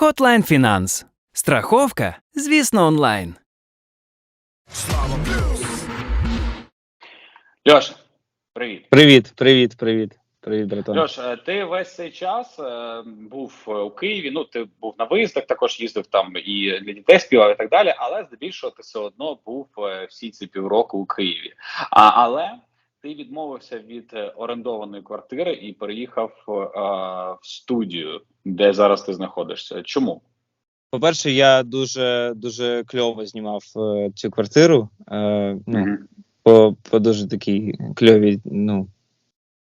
Hotline Finance. Страховка, звісно, онлайн. Льоша, привіт. Привіт, привіт, привіт. Привіт, братан. Льош, е, ти весь цей час е, був е, у Києві. Ну, ти був на виїздах, також їздив там і для дітей співав і так далі. Але здебільшого ти все одно був всі ці півроку у Києві. А, але ти відмовився від е, орендованої квартири і переїхав е, в студію, де зараз ти знаходишся. Чому? По-перше, я дуже дуже кльово знімав е, цю квартиру. Е, ну, Мгм. по, по дуже такій кльовій, ну,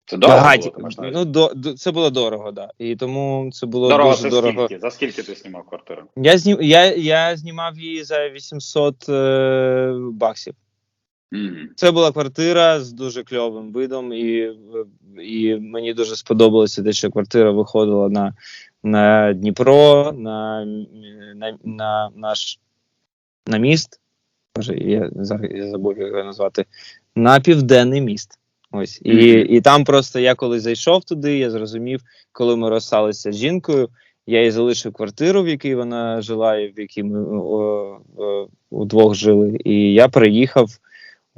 Це дорого багаті. було, ти ну, до, до, це було дорого, да. І тому це було дорого дуже за дорого. скільки? За скільки ти знімав квартиру? Я, знім, я, я знімав її за 800 е, баксів. Мгм. Це була квартира з дуже кльовим видом, і, і мені дуже сподобалося те, що квартира виходила на, на Дніпро, на, на, на наш на міст. Боже, я зараз я забув його назвати. На південний міст. Ось. І, Мгм. і там просто я коли зайшов туди, я зрозумів, коли ми розсталися з жінкою, я їй залишив квартиру, в якій вона жила, і в якій ми о, о, удвох жили. І я переїхав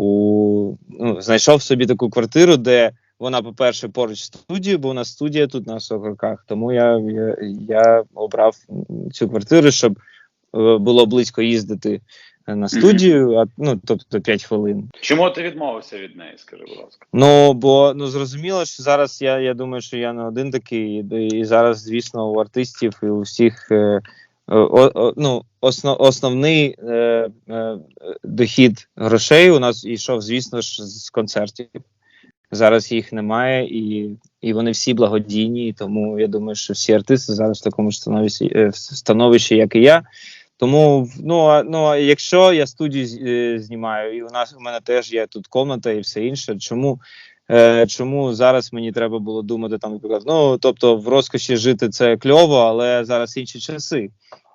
у ну, знайшов собі таку квартиру, де вона, по-перше, поруч студією, бо у нас студія тут на Соколках. Тому я, я, я обрав цю квартиру, щоб е, було близько їздити на студію, а ну тобто 5 хвилин. Чому ти відмовився від неї? Скажи, будь ласка. Ну бо ну зрозуміло, що зараз я, я думаю, що я не один такий, і, і зараз, звісно, у артистів і у всіх е, ну, основ, основний е, е, дохід грошей у нас йшов, звісно ж, з концертів. Зараз їх немає, і, і вони всі благодійні. Тому я думаю, що всі артисти зараз в такому ж становищі, е, становищі, як і я. Тому ну, а- ну а якщо я студію е, знімаю, і у нас у мене теж є тут комната і все інше. Чому, е, чому зараз мені треба було думати там, наприклад, ну тобто в розкоші жити це кльово, але зараз інші часи.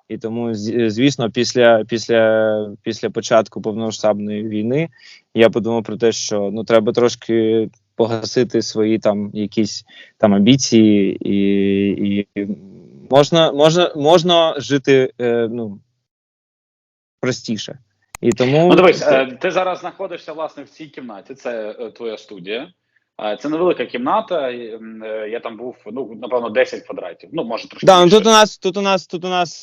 І тому, звісно, після, після, після початку повномасштабної війни я подумав про те, що ну треба трошки погасити свої там якісь там амбіції, і, і можна, можна, можна жити е, ну, простіше. І тому Ну, дивись, е, ти зараз знаходишся власне в цій кімнаті. Це е, твоя студія. Е, Це невелика кімната. Я там був ну напевно 10 квадратів. Ну може трошки. Да, ну тут у нас, тут у нас, тут у нас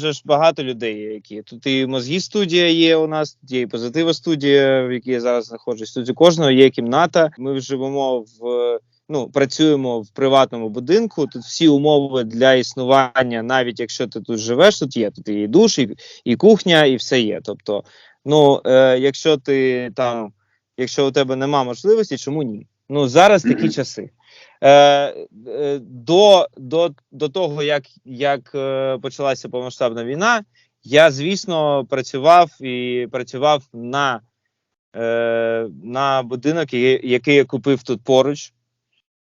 же ж багато людей, які тут і мозгі студія є у нас, тут є і позитива студія, в якій я зараз знаходжусь. Тут у кожного є кімната. Ми живемо в ну працюємо в приватному будинку. Тут всі умови для існування, навіть якщо ти тут живеш, тут є. Тут і душ, і, і кухня, і все є. Тобто, ну е, якщо ти там, якщо у тебе нема можливості, чому ні? Ну зараз такі часи. Е, е, до, до, до того, як, як е, почалася повномасштабна війна, я, звісно, працював і працював на, е, на будинок, який, я купив тут поруч.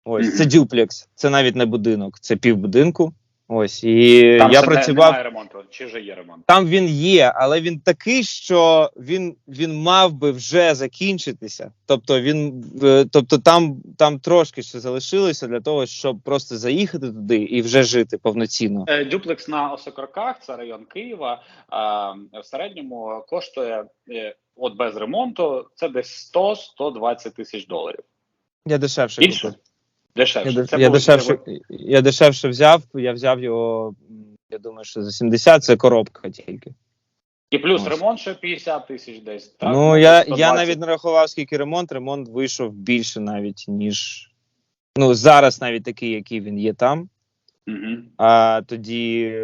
Ось, це дюплекс, це навіть не будинок, це півбудинку. Ось, і Там я не- працював. немає ремонту, чи вже є ремонт? Там він є, але він такий, що він, він мав би вже закінчитися. Тобто він е, тобто там, там трошки ще залишилося для того, щоб просто заїхати туди і вже жити повноцінно. Е, Дюплекс на Осокорках, це район Києва. а, В середньому коштує е, от без ремонту. Це десь 100-120 тисяч доларів. Я дешевше Більше? купив. Дешевше. Я, Це я, дешевше, я дешевше взяв. Я взяв його. Я думаю, що за 70 це коробка тільки. І плюс Ось. ремонт ще 50 тисяч десь. Так? ну я, я навіть не рахував, скільки ремонт. Ремонт вийшов більше навіть ніж ну зараз, навіть такий, який він є там. Мгм. А тоді,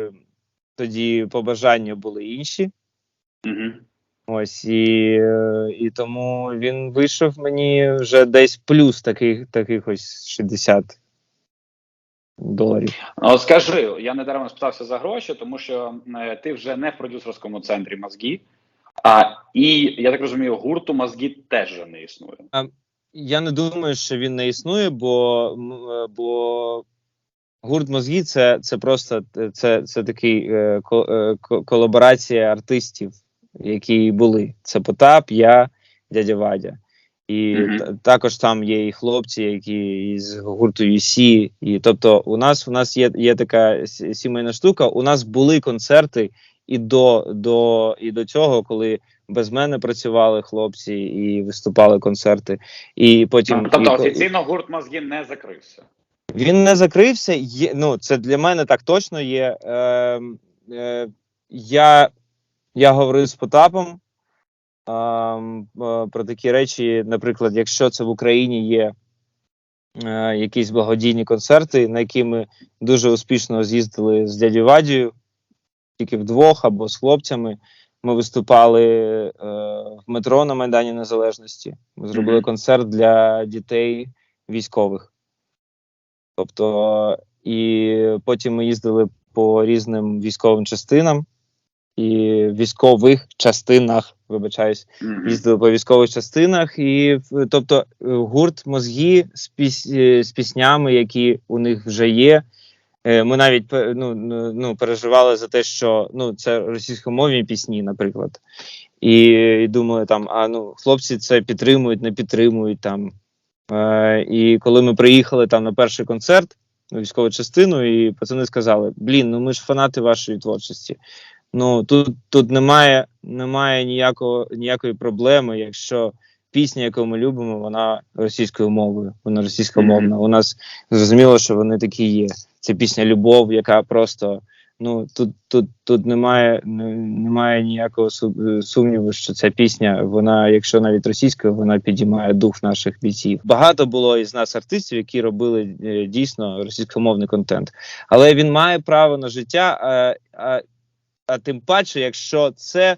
тоді побажання були інші. Мгм. Ось і, е, і тому він вийшов мені вже десь плюс таких, таких ось 60 доларів. От скажи, я не даремно спитався за гроші, тому що е, ти вже не в продюсерському центрі мозгі, а і я так розумію, гурту мозгі теж вже не існує. Я не думаю, що він не існує, бо, е, бо гурт мозгі це, це просто це, це такий е, е, колаборація артистів, які були. Це Потап, я, дядя Вадя. І та- також там є і хлопці, які із гурту UC. І тобто, у нас у нас є, є така сімейна штука. У нас були концерти і до, до, і до цього, коли без мене працювали хлопці і виступали концерти. І потім Тобто і, офіційно гурт мозги не закрився. він не закрився. Є, ну, це для мене так точно є. Е, е, я, я говорив з Потапом е, про такі речі. Наприклад, якщо це в Україні є е, якісь благодійні концерти, на які ми дуже успішно з'їздили з дядю Вадію, тільки вдвох або з хлопцями. Ми виступали е, в метро на Майдані Незалежності. Ми зробили Мгм. концерт для дітей військових. Тобто, і потім ми їздили по різним військовим частинам і військових частинах, вибачаюсь, їздили по військових частинах, і тобто гурт мозги з, піс, е, з піснями, які у них вже є. Е, Ми навіть ну, ну, ну, переживали за те, що ну, це російськомовні пісні, наприклад. І, і думали там, а ну хлопці це підтримують, не підтримують там. Е, і коли ми приїхали там на перший концерт на військову частину, і пацани сказали: Блін, ну ми ж фанати вашої творчості. Ну тут, тут немає, немає ніякого, ніякої проблеми, якщо пісня, яку ми любимо, вона російською мовою, вона російськомовна. У нас зрозуміло, що вони такі є. Це пісня Любов, яка просто. Ну тут тут тут немає немає ніякого су- сумніву, що ця пісня, вона, якщо навіть російською, вона підіймає дух наших бійців. Багато було із нас артистів, які робили е, дійсно російськомовний контент, але він має право на життя. А, а, а тим паче, якщо це,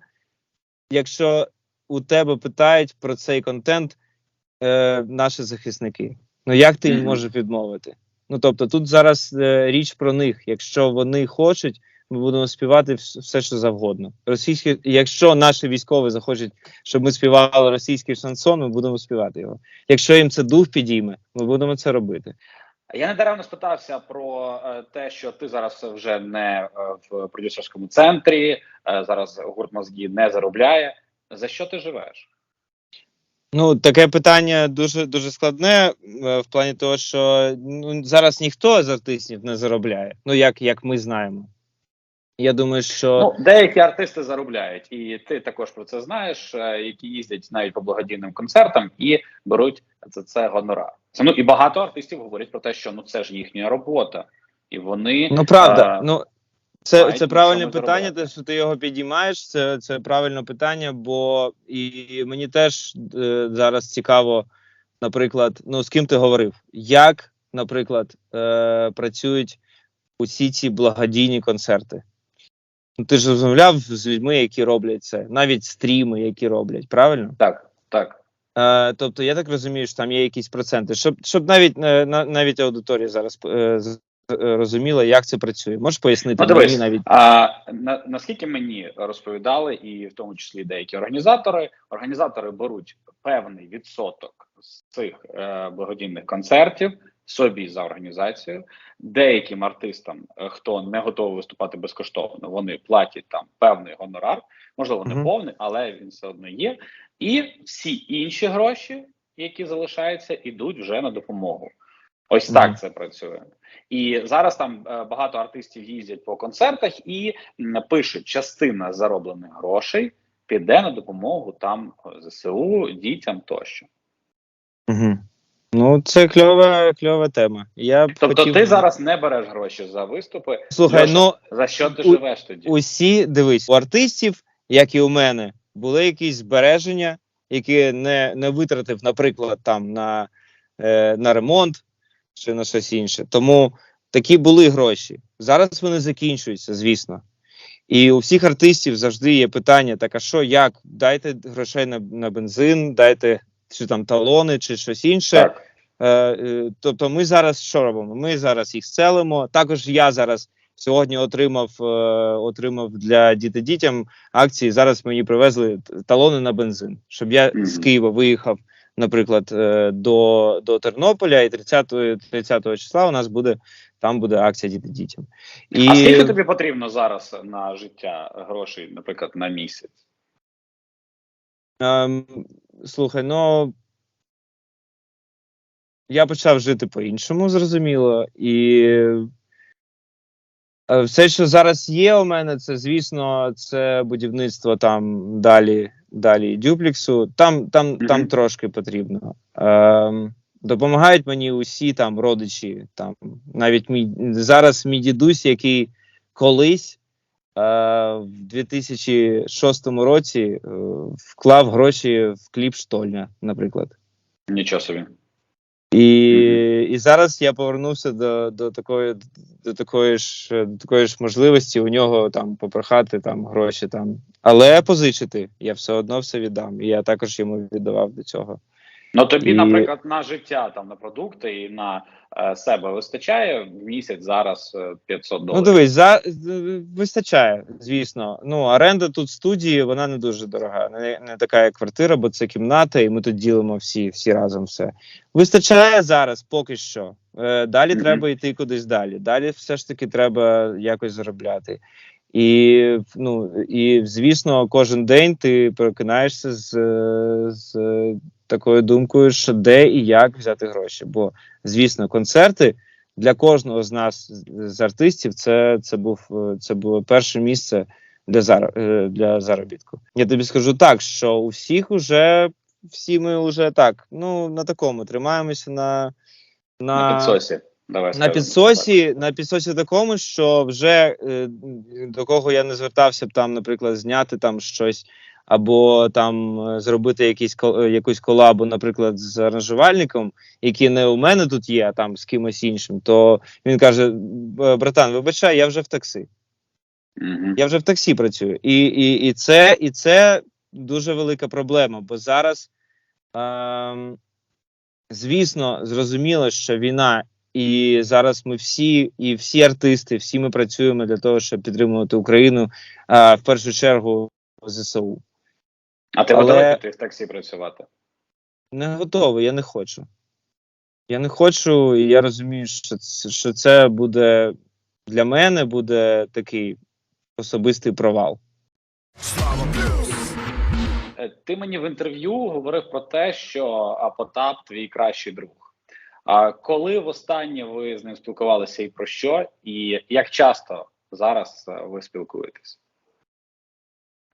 якщо у тебе питають про цей контент е, наші захисники, ну як ти їм можеш відмовити? Ну тобто, тут зараз е, річ про них. Якщо вони хочуть, ми будемо співати все, що завгодно. Російські, якщо наші військові захочуть, щоб ми співали російський шансон, ми будемо співати його. Якщо їм це дух підійме, ми будемо це робити. Я недаремно спитався про е, те, що ти зараз вже не е, в продюсерському центрі, е, зараз гурт мозги не заробляє. За що ти живеш? Ну, таке питання дуже дуже складне в плані того, що ну, зараз ніхто з артистів не заробляє. Ну як, як ми знаємо. Я думаю, що Ну, деякі артисти заробляють, і ти також про це знаєш, е, які їздять навіть по благодійним концертам і беруть за це гонорар. Це ну і багато артистів говорять про те, що ну це ж їхня робота, і вони Ну правда, е, ну це, це правильне питання, те, що ти його підіймаєш. Це, це правильне питання, бо і мені теж е, зараз цікаво, наприклад, ну з ким ти говорив, як, наприклад, е, працюють усі ці благодійні концерти. Ну, ти ж розмовляв з людьми, які роблять це, навіть стріми, які роблять, правильно? так, так. Е, тобто, я так розумію, що там є якісь проценти, щоб, щоб навіть е, на, навіть аудиторія зараз е, е, розуміла, як це працює. Можеш пояснити Ну, мені навіть А на, наскільки мені розповідали, і в тому числі деякі організатори, організатори беруть певний відсоток з цих е, благодійних концертів собі за організацію. Деяким артистам, е, хто не готовий виступати безкоштовно, вони платять там певний гонорар, можливо, не повний, але він все одно є. І всі інші гроші, які залишаються, ідуть вже на допомогу. Ось так це працює. І зараз там е, багато артистів їздять по концертах і пишуть, частина зароблених грошей піде на допомогу там ЗСУ, дітям тощо. Угу. Ну, це кльова, кльова тема. Я б Тобто, хотів... ти зараз не береш гроші за виступи. Слухай, Льоша, ну за що ти у- живеш тоді? усі дивись, у артистів, як і у мене, були якісь збереження, які не, не витратив, наприклад, там на, е, на ремонт чи на щось інше. Тому такі були гроші. Зараз вони закінчуються, звісно. І у всіх артистів завжди є питання: так, а що, як? Дайте грошей на, на бензин, дайте чи там талони, чи щось інше. Так. Е, е, тобто, ми зараз що робимо? Ми зараз їх селимо. Також я зараз сьогодні отримав, е, отримав для діти дітям акції. Зараз мені привезли талони на бензин, щоб я з Києва виїхав, наприклад, е, до, до Тернополя, і 30, 30 числа у нас буде там буде акція діти дітям. І А скільки тобі потрібно зараз на життя грошей, наприклад, на місяць? ем, слухай, ну я почав жити по-іншому, зрозуміло. І е, все, що зараз є у мене, це, звісно, це будівництво там далі, далі дюплексу. Там, там, там трошки потрібно. Ем, допомагають мені усі там родичі. Там, навіть мій зараз мій дідусь, який колись. Е, В 2006 році е, вклав гроші в кліп Штольня, наприклад. Нічого собі. І, і зараз я повернувся до, до такої до такої ж до такої ж можливості у нього там попрохати там гроші там, але позичити я все одно все віддам. І я також йому віддавав до цього. Ну тобі, І- наприклад, на життя там на продукти і на е, себе вистачає в місяць зараз е, 500 Ну дивись, за вистачає, звісно. Ну оренда тут студії, вона не дуже дорога, не, не така як квартира, бо це кімната, і ми тут ділимо всі, всі разом все. Вистачає зараз, поки що. Е, далі Мгм. треба йти кудись далі. Далі все ж таки треба якось заробляти. І ну і звісно, кожен день ти прокинаєшся з, з такою думкою, що де і як взяти гроші. Бо, звісно, концерти для кожного з нас, з- артистів, це, це був це було перше місце для зар, е, для заробітку. Я тобі скажу так, що у всіх уже всі ми вже так, ну на такому тримаємося на, на підсосі. Давай на підсосі, на підсосі такому, що вже е, до кого я не звертався б там, наприклад, зняти там щось, або там е, зробити якийсь е, якусь колабу, наприклад, з аранжувальником, який не у мене тут є, а там з кимось іншим, то він каже: братан, вибачай, я вже в таксі. Мгм. Я вже в таксі працюю. І, і, і, це, і це дуже велика проблема, бо зараз, ем, звісно, зрозуміло, що війна, і зараз ми всі, і всі артисти, всі ми працюємо для того, щоб підтримувати Україну, е, в першу чергу ЗСУ. А ти Але- готовий піти в таксі працювати? Не готовий, я не хочу. Я не хочу, і я розумію, що це, що це буде для мене буде такий особистий провал. Е, Ти мені в інтерв'ю говорив про те, що а, Потап твій кращий друг. А коли востаннє ви з ним спілкувалися і про що, і як часто зараз е, ви спілкуєтесь?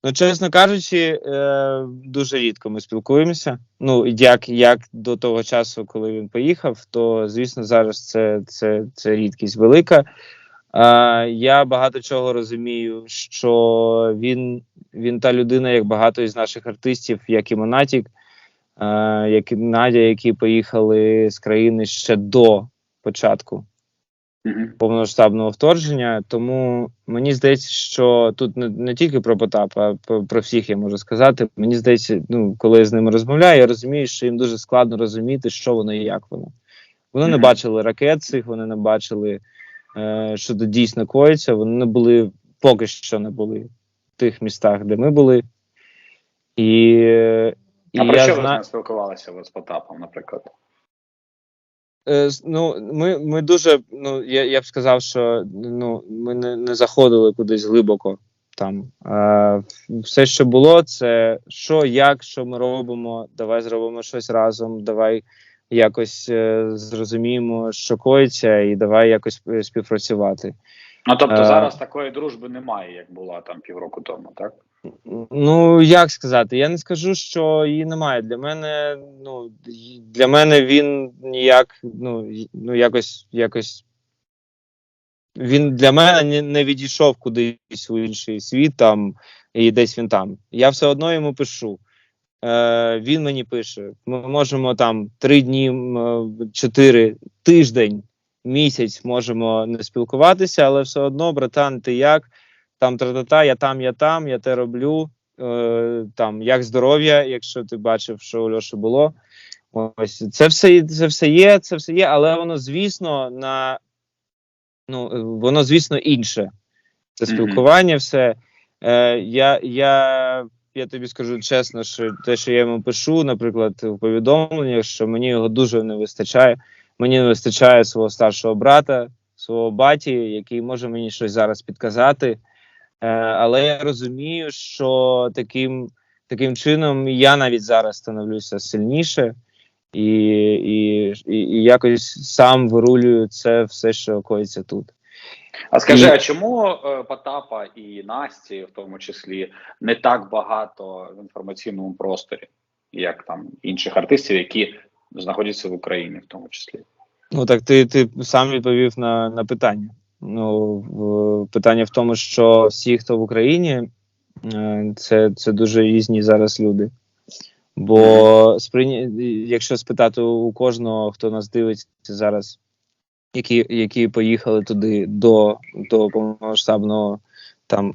Ну, чесно кажучи, е, дуже рідко ми спілкуємося. Ну, як, як до того часу, коли він поїхав, то звісно, зараз це, це, це рідкість велика. Я багато чого розумію, що він, він та людина, як багато із наших артистів, як і Монатік, е, як Надя, які поїхали з країни ще до початку повноштабного вторгнення. Тому мені здається, що тут не, не тільки про Потап, а про, про всіх я можу сказати. Мені здається, ну коли я з ними розмовляю, я розумію, що їм дуже складно розуміти, що воно і як воно. Вони не бачили ракет цих, вони не бачили, е, що тут дійсно коїться. Вони не були поки що не були в тих містах, де ми були. І, і А про я що ви зна... спілкувалися ви з Потапом, наприклад? Е, ну, ми, ми дуже, ну, я, я б сказав, що ну, ми не, не заходили кудись глибоко там. Е, все, що було, це що, як, що ми робимо, давай зробимо щось разом, давай якось е, зрозуміємо, що коїться, і давай якось е, співпрацювати. Ну тобто Е. зараз такої дружби немає, як була там півроку тому, так? Ну, як сказати, я не скажу, що її немає. Для мене, ну, для мене він ніяк, ну, ну якось, якось. Він для мене не, відійшов кудись у інший світ там, і десь він там. Я все одно йому пишу. Е, він мені пише. Ми можемо там три дні, чотири тиждень, місяць можемо не спілкуватися, але все одно, братан, ти як? Там тра-та-та, я там, я там, я те роблю. Е, там як здоров'я, якщо ти бачив, що у Льоші було. Ось це все, це все є, це все є, але воно, звісно, на ну е, воно, звісно, інше. Це спілкування, все. Е, я, я, я тобі скажу чесно, що те, що я йому пишу, наприклад, в повідомленнях, що мені його дуже не вистачає. Мені не вистачає свого старшого брата, свого баті, який може мені щось зараз підказати. Е, але я розумію, що таким, таким чином я навіть зараз становлюся сильніше, і, і, і, якось сам вирулюю це все, що коїться тут. А скажи, а чому е, Потапа і Насті, в тому числі, не так багато в інформаційному просторі, як там інших артистів, які знаходяться в Україні, в тому числі? Ну так ти, ти сам відповів на, на питання. Ну, питання в тому, що всі, хто в Україні, е, це, це дуже різні зараз люди. Бо сприйня... якщо спитати у кожного, хто нас дивиться зараз, які, які поїхали туди до, до повномасштабного там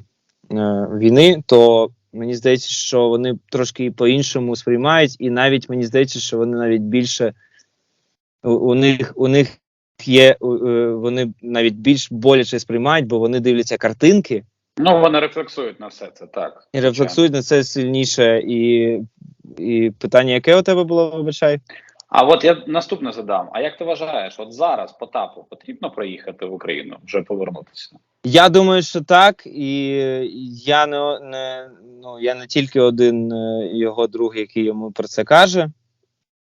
е, війни, то мені здається, що вони трошки по-іншому сприймають, і навіть мені здається, що вони навіть більше у, у них у них є е, вони навіть більш боляче сприймають, бо вони дивляться картинки Ну, вони рефлексують на все це, так. і рефлексують на це сильніше. І, і питання, яке у тебе було, вибачай? А от я наступне задам: а як ти вважаєш, от зараз Потапу потрібно проїхати в Україну, вже повернутися? Я думаю, що так, і я не, не ну я не тільки один е, його друг, який йому про це каже.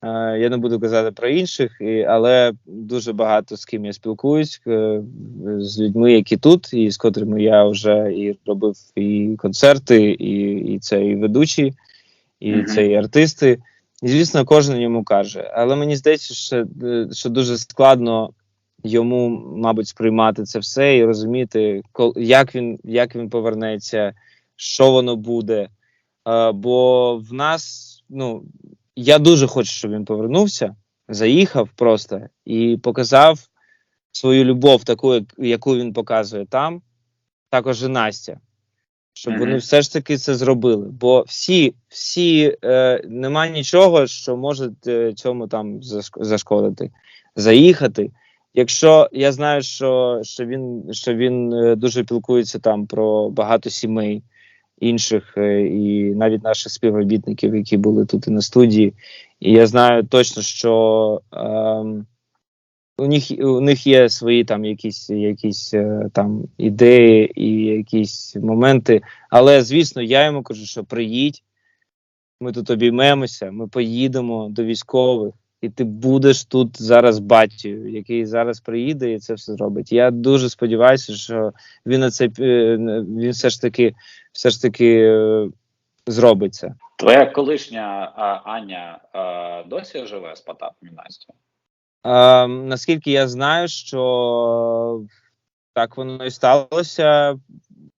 Е, Я не буду казати про інших, але дуже багато з ким я спілкуюсь е, з людьми, які тут, і з котрими я вже і робив і концерти, і, і це і ведучі, і Мгм. це і артисти. І звісно, кожен йому каже. Але мені здається, що, е, що дуже складно йому, мабуть, сприймати це все і розуміти, як він, як він повернеться, що воно буде. Бо в нас, ну, я дуже хочу, щоб він повернувся, заїхав просто і показав свою любов, таку, як- яку він показує там, також і Настя. Щоб вони все ж таки це зробили. Бо всі, всі е, нема нічого, що може е, цьому там зашк- зашкодити. Заїхати. Якщо я знаю, що, що він, що він е, дуже пілкується там про багато сімей інших, е, і навіть наших співробітників, які були тут і на студії. І я знаю точно, що ем, у них у них є свої там якісь, якісь е, там ідеї і якісь моменти. Але звісно, я йому кажу, що приїдь, ми тут обіймемося, ми поїдемо до військових, і ти будеш тут зараз батькою, який зараз приїде і це все зробить. Я дуже сподіваюся, що він на це е, він все ж таки, все ж таки е, зробить. Твоя колишня а, Аня а, досі живе з Потапом і Настю? Е, наскільки я знаю, що так воно і сталося.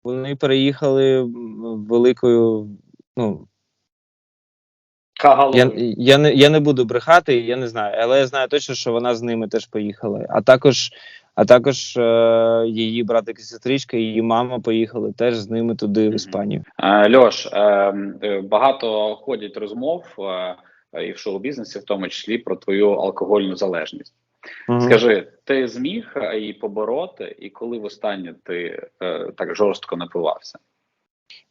Вони переїхали великою. Ну я, я не я не буду брехати, я не знаю, але я знаю точно, що вона з ними теж поїхала. А також, а також е, її братик і сестричка, її мама поїхали теж з ними туди, в Іспанію. Е, Льош, е, е, багато ходять розмов е, і в шоу-бізнесі, в тому числі про твою алкогольну залежність. Скажи, ти зміг е, її побороти, і коли востаннє ти е, так жорстко напивався?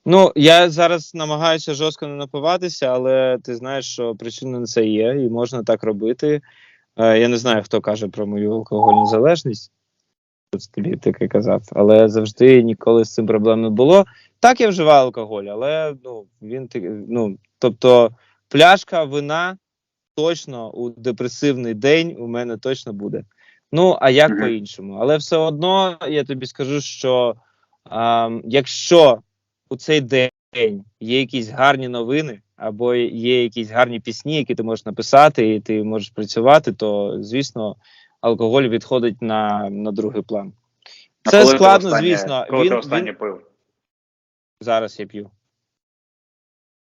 Ну, я зараз намагаюся жорстко не напиватися, але ти знаєш, що причина на це є, і можна так робити. Е, я не знаю, хто каже про мою алкогольну залежність. Тобі таке казав, але завжди ніколи з цим проблем не було. Так, я вживаю алкоголь, але ну, він ну, тобто, пляшка вина точно у депресивний день у мене точно буде. Ну, а як Мгм. по-іншому? Але все одно я тобі скажу, що а, якщо у цей день є якісь гарні новини, або є якісь гарні пісні, які ти можеш написати, і ти можеш працювати, то звісно алкоголь відходить на, на другий план. Це коли ти складно, останнє- звісно. Коли Він, ти останнє він... пив? Зараз я п'ю.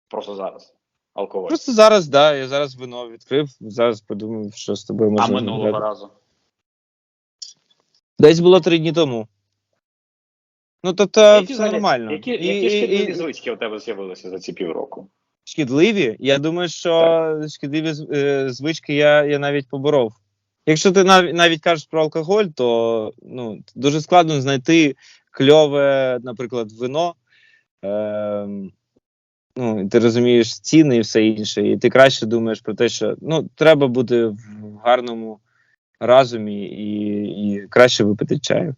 Просто зараз. Алкоголь. Просто зараз, да, я зараз вино відкрив, зараз подумав, що з тобою а минулого згадати. разу. Десь було три дні тому. Ну, тобто, які, все нормально. Які, які і- шкідливі і- звички у тебе з'явилися за ці півроку? шкідливі. Я думаю, що шкідливі е, звички я, я навіть поборов. Якщо ти навіть, навіть кажеш про алкоголь, то ну, дуже складно знайти кльове, наприклад, вино. Ем, ну, і ти розумієш ціни і все інше, і ти краще думаєш про те, що ну, треба бути в гарному разумі і, і краще випити чаю.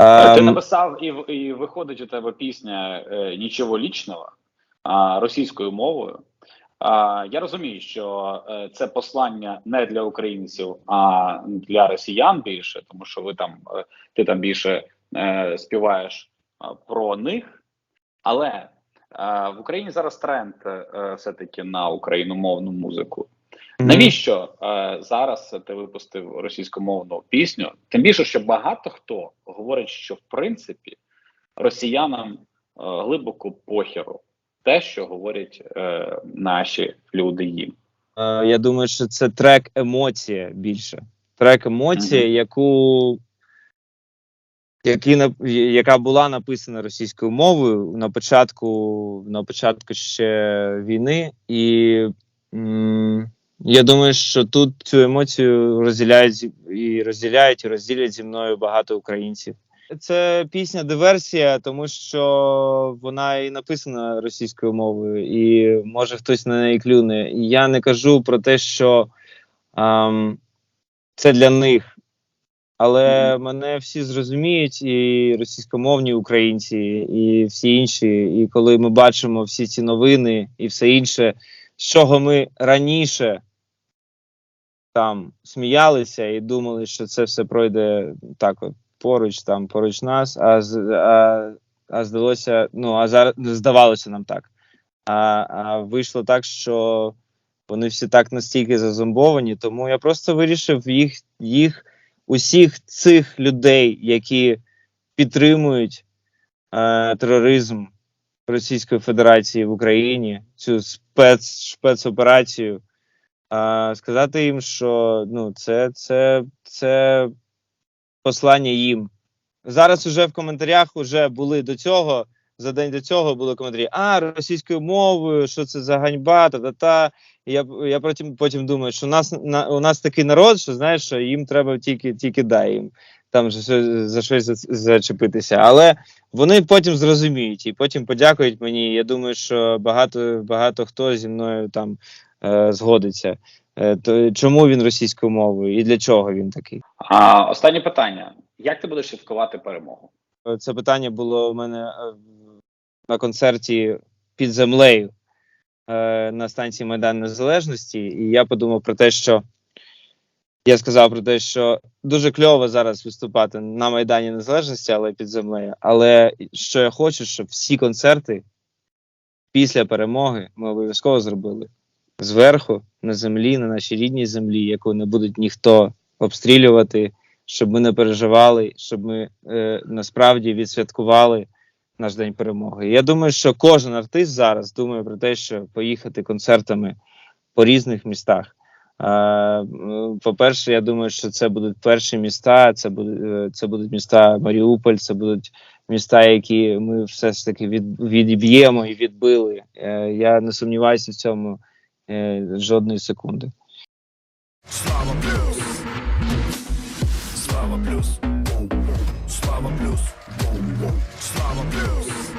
Е, Ти Ем, написав, і, і виходить у тебе пісня е, Нічого лічного а, російською мовою. А, я розумію, що е, це послання не для українців, а для росіян більше, тому що ви там е, ти там більше е, співаєш про них. Але е, в Україні зараз тренд е, все-таки на україномовну музику. Навіщо е, зараз ти випустив російськомовну пісню? Тим більше, що багато хто говорить, що в принципі росіянам е, глибоко похеру те, що говорять е, наші люди їм. Е, Я думаю, що це трек емоція більше. Трек емоція, Мгм. яку який, нап- яка була написана російською мовою на початку, на початку ще війни, і м, я думаю, що тут цю емоцію розділяють і розділяють і розділять зі мною багато українців. Це пісня диверсія, тому що вона і написана російською мовою, і може хтось на неї клюне. І я не кажу про те, що ам, це для них. Але мене всі зрозуміють, і російськомовні українці, і всі інші. І коли ми бачимо всі ці новини і все інше, з чого ми раніше там сміялися і думали, що це все пройде так, от поруч, там поруч нас, а, а, а здалося, ну а зараз здавалося нам так. А, а вийшло так, що вони всі так настільки зазомбовані, тому я просто вирішив їх, їх усіх цих людей, які підтримують е, тероризм Російської Федерації в Україні, цю спец, спецоперацію, е, сказати їм, що ну, це, це, це послання їм. Зараз уже в коментарях уже були до цього. За день до цього були коментарі: а російською мовою, що це за ганьба, та-та-та. Я, я потім, потім думаю, що у нас на у нас такий народ, що знаєш, що їм треба тільки тільки дай їм там за, за щось зачепитися. Але вони потім зрозуміють і потім подякують мені. Я думаю, що багато багато хто зі мною там е, згодиться. Е, то чому він російською мовою і для чого він такий? А останнє питання: як ти будеш святкувати перемогу? Е, Це питання було у мене е, на концерті під землею на станції Майдан Незалежності, і я подумав про те, що я сказав про те, що дуже кльово зараз виступати на Майдані Незалежності, але під землею. Але що я хочу, щоб всі концерти після перемоги ми обов'язково зробили зверху, на землі, на нашій рідній землі, яку не будуть ніхто обстрілювати, щоб ми не переживали, щоб ми е, насправді відсвяткували наш день перемоги. Я думаю, що кожен артист зараз думає про те, що поїхати концертами по різних містах. По-перше, я думаю, що це будуть перші міста. Це будуть е, це будуть міста Маріуполь, це будуть міста, які ми все ж таки від, відіб'ємо і відбили. Е, Я не сумніваюся в цьому е, жодної секунди. Слава плюс. Слава плюс. Слава плюс. Слава плюс.